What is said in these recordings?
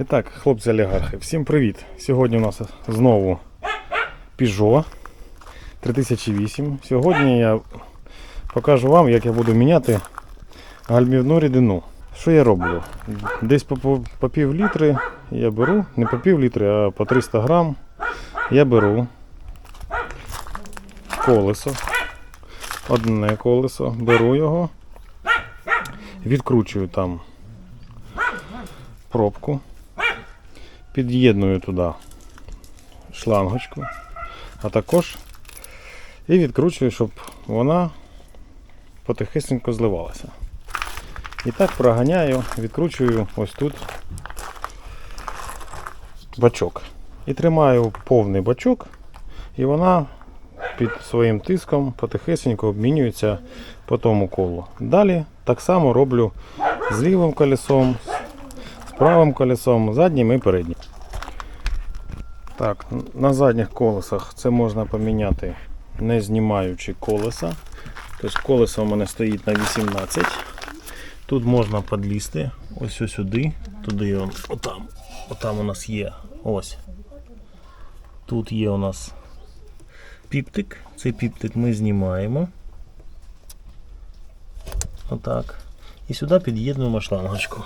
І так, хлопці олігархи, всім привіт! Сьогодні у нас знову Peugeot 3008. Сьогодні я покажу вам, як я буду міняти гальмівну рідину. Що я роблю? Десь по, по, по пів літри я беру, не по пів літри, а по 300 грам. Я беру колесо, одне колесо, беру його, відкручую там пробку, під'єдную туди шлангочку, а також і відкручую, щоб вона потихесенько зливалася. І так проганяю, відкручую ось тут бачок. І тримаю повний бачок, і вона під своїм тиском потихесенько обмінюється по тому колу. Далі так само роблю з лівим колесом, правим колесом, заднім і переднім. Так, на задніх колесах це можна поміняти не знімаючи колеса. Тобто колесо у мене стоїть на 18. Тут можна підлізти ось ось сюди, туди он, отам. Отам у нас є ось. Тут є у нас піптик. Цей піптик ми знімаємо. Отак. І сюди під'єднуємо шлангочку.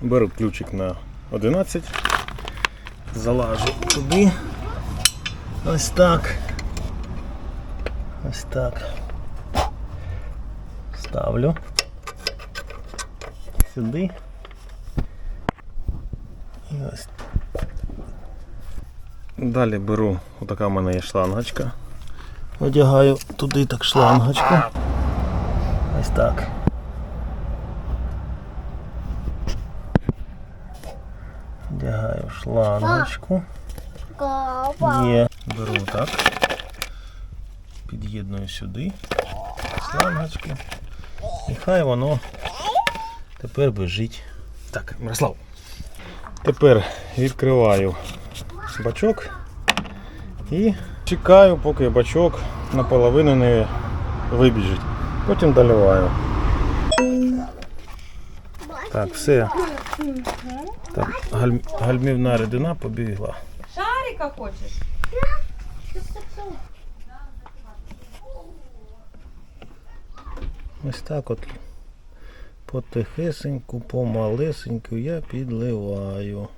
Беру ключик на 11. Залажу туди. Ось так. Ось так. Ставлю. Сюди. І ось. Далі беру, отака в мене є шлангочка. Одягаю туди так шлангочку. Ось так. Одягаю шлангочку. Є. Беру так. Під'єдную сюди. Шлангочки. І хай воно тепер бежить. Так, Мирослав. Тепер відкриваю бачок і чекаю, поки бачок наполовину не вибіжить. Потім доливаю. Так, все. Так, галь- гальмівна рідина побігла. Шарика хочеш? Ось так от потихесеньку, помалесеньку я підливаю.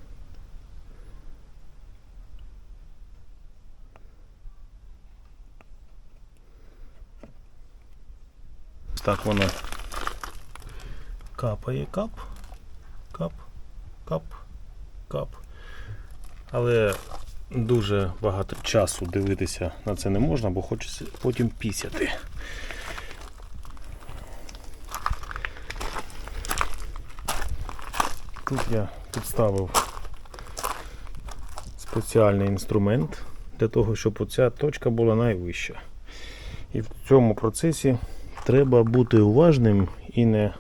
Так воно капає кап, кап, кап, кап. Але дуже багато часу дивитися на це не можна, бо хочеться потім пісяти. Тут я підставив спеціальний інструмент для того, щоб оця точка була найвища. І в цьому процесі треба бути уважним і не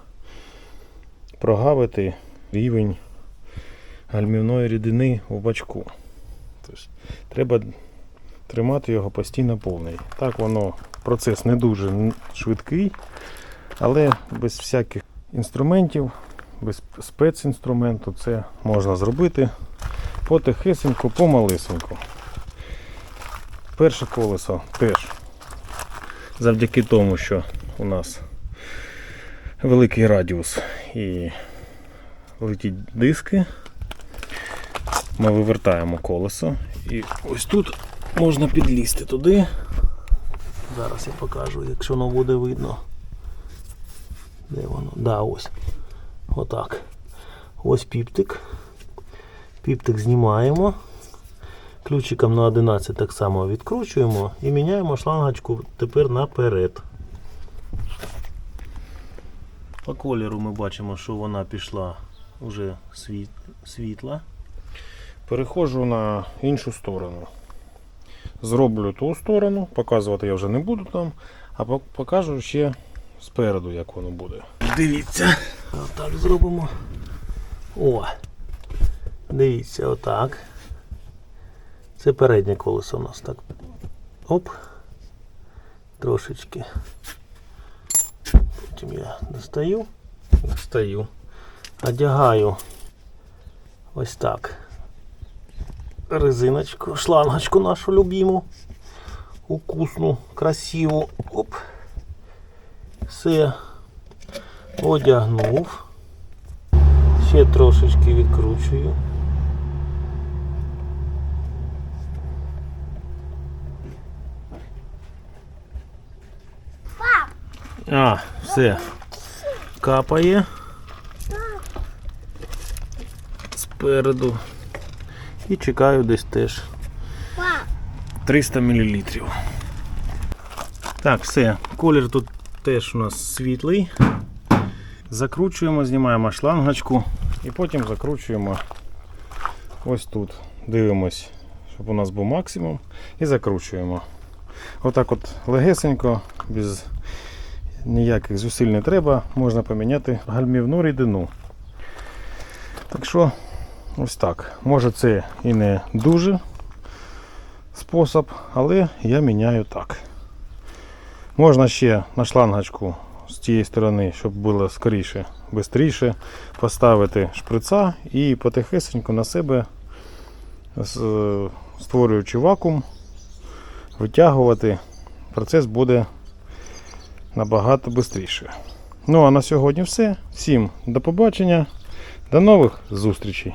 прогавити рівень гальмівної рідини у бачку. Тобто, треба тримати його постійно повний. Так воно процес не дуже швидкий, але без всяких інструментів без спецінструменту це можна зробити потихесеньку, помалисеньку. Перше колесо теж завдяки тому, що у нас великий радіус і летять диски, ми вивертаємо колесо і ось тут можна підлізти туди. Зараз я покажу, якщо воно буде видно. Де воно? Да, ось. Отак. Ось піптик. Піптик знімаємо. Ключиком на 11 так само відкручуємо і міняємо шлангочку тепер наперед. По кольору ми бачимо, що вона пішла вже світ, світла. Переходжу на іншу сторону. Зроблю ту сторону, показувати я вже не буду там, а покажу ще спереду, як воно буде. Дивіться. Отак зробимо. О! Дивіться, отак. Це переднє колесо у нас так. Оп. Трошечки. Потім я достаю. Достаю. Одягаю Ось так. Резиночку, шлангочку нашу любиму. Укусну, красиву. Оп. Все. Одягнув. Ще трошечки відкручую. А, все. Капає. Спереду. І чекаю десь теж 300 мл. Так, все. Колір тут теж у нас світлий. Закручуємо, знімаємо шлангочку і потім закручуємо ось тут. Дивимось, щоб у нас був максимум. І закручуємо. Отак от легесенько, без ніяких зусиль не треба, можна поміняти гальмівну рідину. Так що, ось так. Може це і не дуже спосіб, але я міняю так. Можна ще на шлангочку з тієї сторони, щоб було скоріше, швидше, поставити шприца і потихесенько на себе, створюючи вакуум, витягувати. Процес буде набагато швидше. Ну а на сьогодні все. Всім до побачення, до нових зустрічей.